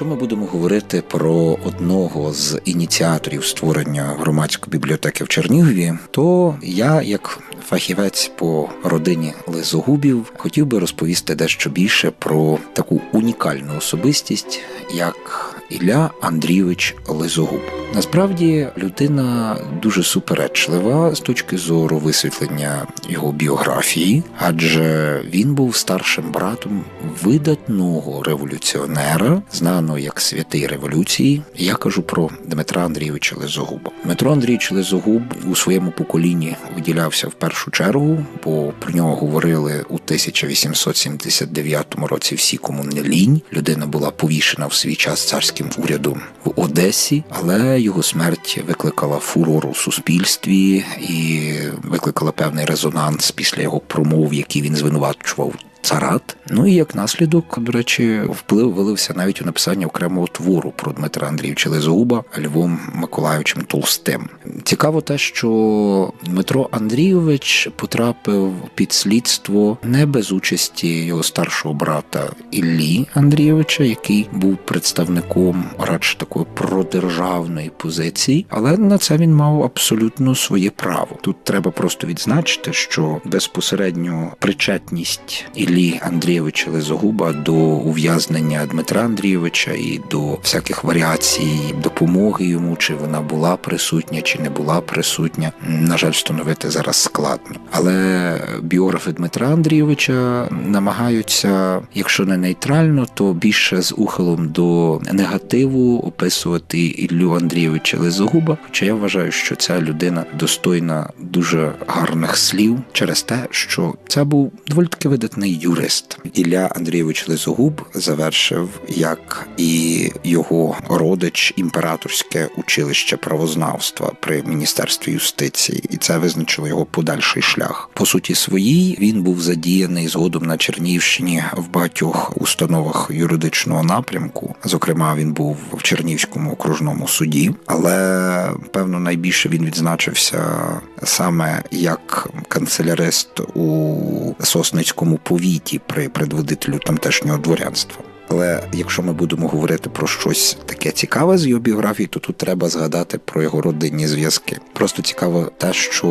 Якщо ми будемо говорити про одного з ініціаторів створення громадської бібліотеки в Чернігові, то я, як фахівець по родині лизогубів, хотів би розповісти дещо більше про таку унікальну особистість, як Ілля Андрійович Лизогуб. Насправді людина дуже суперечлива з точки зору висвітлення його біографії, адже він був старшим братом видатного революціонера, знаного як святий революції. Я кажу про Дмитра Андрійовича Лизогуба. Дмитро Андрійович Лизогуб у своєму поколінні виділявся в першу чергу, бо про нього говорили у 1879 році всі кому не лінь. Людина була повішена в свій час царським урядом в Одесі, але його смерть викликала фурор у суспільстві і викликала певний резонанс після його промов, які він звинувачував. Царат, ну і як наслідок, до речі, вплив вилився навіть у написання окремого твору про Дмитра Андрійовича Лизоуба Львом Миколаївичем Толстим. Цікаво те, що Дмитро Андрійович потрапив під слідство не без участі його старшого брата Іллі Андрійовича, який був представником радше такої продержавної позиції, але на це він мав абсолютно своє право. Тут треба просто відзначити, що безпосередньо причетність Іллі Андрійовича Лизогуба до ув'язнення Дмитра Андрійовича і до всяких варіацій допомоги йому, чи вона була присутня, чи не була присутня. На жаль, встановити зараз складно. Але біографи Дмитра Андрійовича намагаються, якщо не нейтрально, то більше з ухилом до негативу описувати Іллю Андрійовича Лизогуба. Хоча я вважаю, що ця людина достойна дуже гарних слів через те, що це був доволі таки видатний юрист. Ілля Андрійович Лизогуб завершив, як і його родич, імператорське училище правознавства при міністерстві юстиції, і це визначило його подальший шлях. По суті, своїй він був задіяний згодом на Чернігівщині в багатьох установах юридичного напрямку. Зокрема, він був в Чернівському окружному суді, але певно найбільше він відзначився саме як канцелярист у Сосницькому повіті при предводителю тамтешнього дворянства. Але якщо ми будемо говорити про щось таке цікаве з його біографії, то тут треба згадати про його родинні зв'язки. Просто цікаво те, що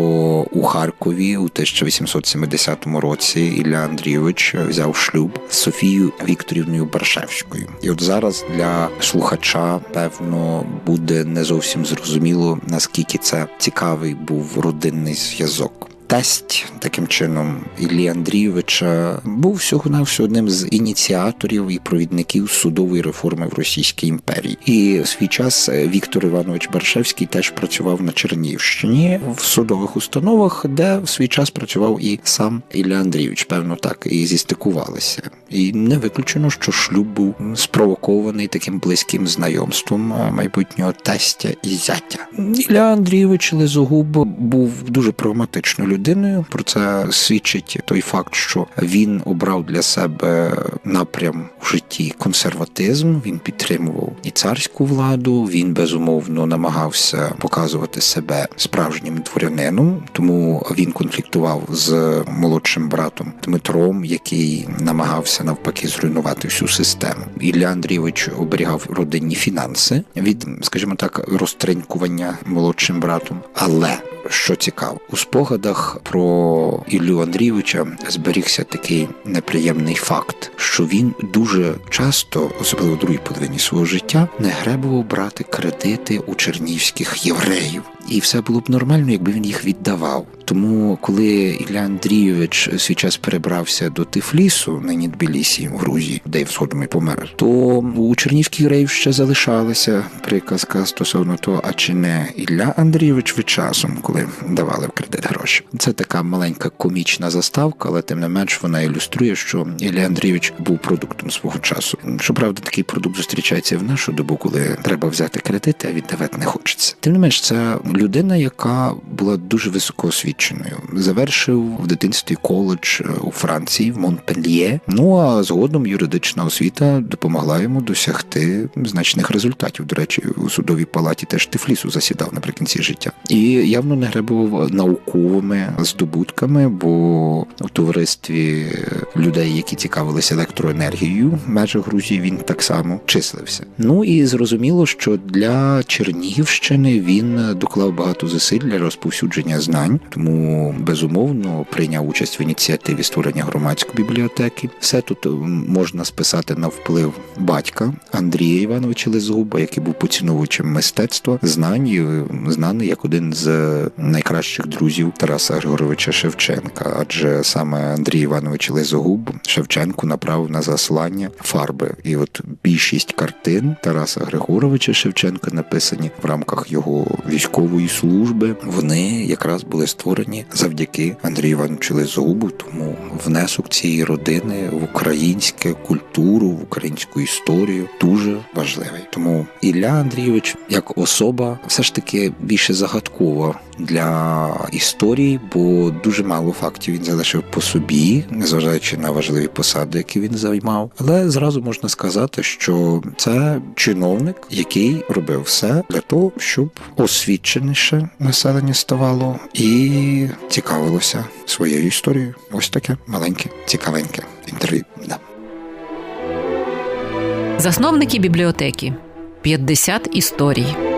у Харкові у 1870 році Ілля Андрійович взяв шлюб з Софією Вікторівною Баршевською. І от зараз для слухача певно буде не зовсім зрозуміло наскільки це цікавий був родинний зв'язок. Тесть таким чином Іллі Андрійовича був всього навсього одним з ініціаторів і провідників судової реформи в Російській імперії. І в свій час Віктор Іванович Баршевський теж працював на Чернігівщині в судових установах, де в свій час працював і сам Ілля Андрійович. Певно, так і зістикувалися. І не виключено, що шлюб був спровокований таким близьким знайомством майбутнього тестя і зятя. Ілля Андрійович Лизогуб був дуже прагматичною людиною. Про це свідчить той факт, що він обрав для себе напрям в житті консерватизм. Він підтримував і царську владу. Він безумовно намагався показувати себе справжнім дворянином, тому він конфліктував з молодшим братом Дмитром, який намагався навпаки зруйнувати всю систему. Ілля Андрійович оберігав родинні фінанси від, скажімо так, розтринькування молодшим братом, але що цікаво, у спогадах про Іллю Андрійовича зберігся такий неприємний факт, що він дуже часто, особливо в другій половині свого життя, не гребував брати кредити у чернівських євреїв. І все було б нормально, якби він їх віддавав. Тому, коли Ілля Андрійович свій час перебрався до Тифлісу, нині Тбілісі, в Грузії, де згодом і помер, то у Чернівських євреїв ще залишалася приказка стосовно того, а чи не Ілля Андрійович ви часом, коли давали в кредит гроші. Це така маленька комічна заставка, але тим не менш вона ілюструє, що Ілля Андрійович був продуктом свого часу. Щоправда, такий продукт зустрічається в нашу добу, коли треба взяти кредит, а віддавати не хочеться. Тим не менш, це людина, яка була дуже високоосвіченою. Завершив в дитинстві коледж е, у Франції в Монпельє. Ну а згодом юридична освіта допомогла йому досягти значних результатів. До речі, у судовій палаті теж Тифлісу засідав наприкінці життя, і явно не гребував науковими здобутками, бо у товаристві людей, які цікавилися електроенергією в межах Грузії, він так само числився. Ну і зрозуміло, що для Чернігівщини він доклав багато зусиль для розповсюдження знань, тому безумовно прийняв участь в ініціативі створення громадської бібліотеки. Все тут можна списати на вплив батька Андрія Івановича Лизгуба, який був поціновувачем мистецтва, знань, знаний як один з найкращих друзів Тараса Григоровича Шевченка. Адже саме Андрій Іванович Лизогуб Шевченку направив на заслання фарби. І от більшість картин Тараса Григоровича Шевченка написані в рамках його військової служби. Вони якраз були створені завдяки Андрію Івановичу Лизогубу. Тому внесок цієї родини в українське культуру, в українську історію дуже важливий. Тому Ілля Андрійович як особа все ж таки більше загадкова для історії, бо дуже мало фактів він залишив по собі, незважаючи на важливі посади, які він займав. Але зразу можна сказати, що це чиновник, який робив все для того, щоб освіченіше населення ставало і цікавилося своєю історією. Ось таке маленьке, цікавеньке інтерв'ю. Да. Засновники бібліотеки 50 історій.